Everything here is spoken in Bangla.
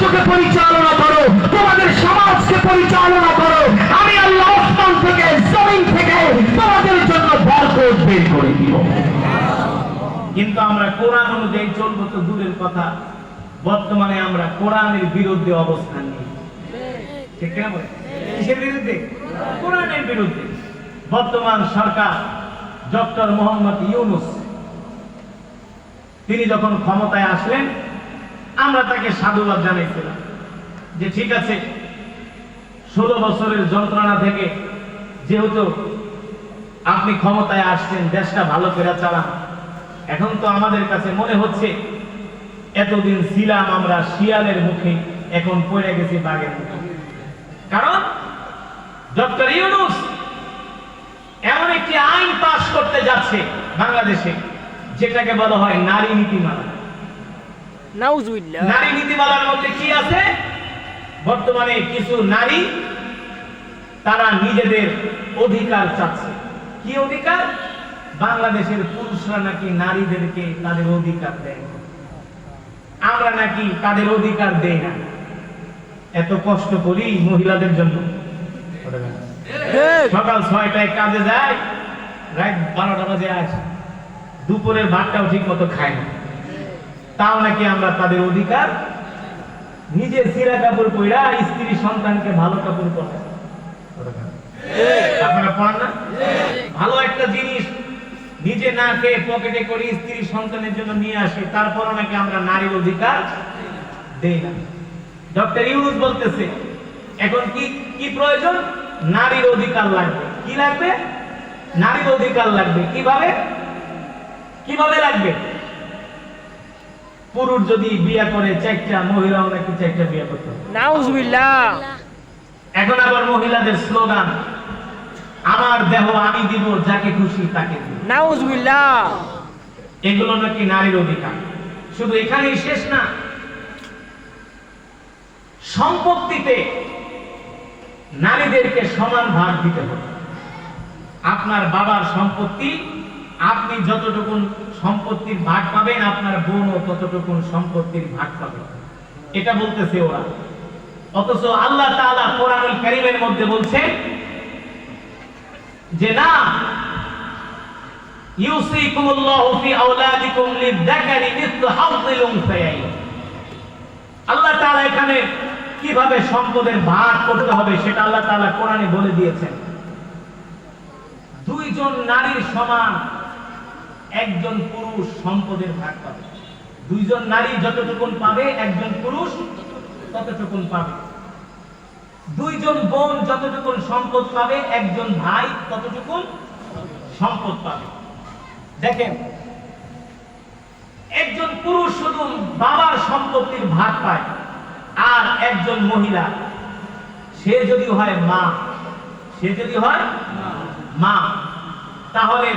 রাষ্ট্রকে পরিচালনা করো, তোমাদের সমাজকে পরিচালনা করো। আমি আল্লাহ আসমান থেকে, জমিন থেকে তোমাদের জন্য বরকত বের করে দিব। কিন্তু আমরা কোরআন অনুযায়ী চলবো তো দূরের কথা। বর্তমানে আমরা কোরআনের বিরুদ্ধে অবস্থান নিই। ঠিক কিনা কিসের বিরুদ্ধে? কোরআনের বিরুদ্ধে। বর্তমান সরকার, ডক্টর মোহাম্মদ ইউনুস, তিনি যখন ক্ষমতায় আসলেন আমরা তাকে সাধুবাদ জানাইছিলাম যে ঠিক আছে, ষোলো বছরের যন্ত্রণা থেকে যেহেতু আপনি ক্ষমতায় আসছেন, দেশটা ভালো করে চালান, এখন তো আমাদের কাছে মনে হচ্ছে এতদিন ছিলাম আমরা শিয়ালের মুখে, এখন পড়ে গেছি বাঘের মুখে। কারণ ডক্টর ইউনুস এমন একটি আইন পাশ করতে যাচ্ছে বাংলাদেশে, যেটাকে বলা হয় নারী নীতিমালা। নাউজুবিল্লাহ। নারী নীতিমালার মধ্যে কি আছে? বর্তমানে কিছু নারী তারা নিজেদের অধিকার চাচ্ছে। কি অধিকার? বাংলাদেশের পুরুষরা নাকি নারীদেরকে তাদের অধিকার দেয়। আমরা নাকি তাদের অধিকার দেই না। এত কষ্ট করি মহিলাদের জন্য। সকাল ছয়টায় কাজে যায় রাত বারোটা বাজে আসে দুপুরের ভাতটাও ঠিক মতো খায় না। তাও নাকি আমরা তাদের অধিকার? নিজের সিরা কাপড় পইরা স্ত্রী সন্তানকে ভালো কাপড় পরে। আপনারা না? ভালো একটা জিনিস নিজে না খেয়ে পকেটে করে স্ত্রী সন্তানের জন্য নিয়ে আসে নাকি আমরা নারীর অধিকার দেই না। ডক্টর ইউনুস বলতেছে, এখন কি কি প্রয়োজন? নারীর অধিকার লাগবে। কি লাগবে? নারীর অধিকার লাগবে। কীভাবে? কীভাবে লাগবে? পুরুষ যদি বিয়ে করে চারটা মহিলাও নাকি চারটা বিয়ে করতে নাউজুবিল্লাহ। এখন আবার মহিলাদের স্লোগান আমার দেহ আমি দিব যাকে খুশি তাকে দিব। নাউজুবিল্লাহ। এগুলো নাকি নারীর অধিকার। শুধু এখানেই শেষ না সম্পত্তিতে নারীদেরকে সমান ভাগ দিতে হবে। আপনার বাবার সম্পত্তি আপনি যতটুকু সম্পত্তির ভাগ পাবেন, আপনার বোনও ততটুকু সম্পত্তির ভাগ পাবে। এটা বলতেছে ওরা। অথচ আল্লাহ তাআলা কোরআনুল কারীমের মধ্যে বলছে যে, না, ইউসিকুমুল্লাহু ফি আওলাদিকুম লিযাকারি আল্লাহ তাআলা এখানে কীভাবে সম্পদের ভাগ করতে হবে সেটা আল্লাহ তাআলা কোরআনে বলে দিয়েছেন। দুইজন নারীর সমান একজন পুরুষ সম্পদের ভাগ পাবে। দুইজন নারী যতটুকুন পাবে, একজন পুরুষ ততটুকুন পাবে। দুইজন বোন যতটুকুন সম্পদ পাবে, একজন ভাই ততটুকুন সম্পদ পাবে। দেখেন, একজন পুরুষ শুধু বাবার সম্পত্তির ভাগ পায়, আর একজন মহিলা, সে যদি হয় মা, সে যদি হয় মা, তাহলে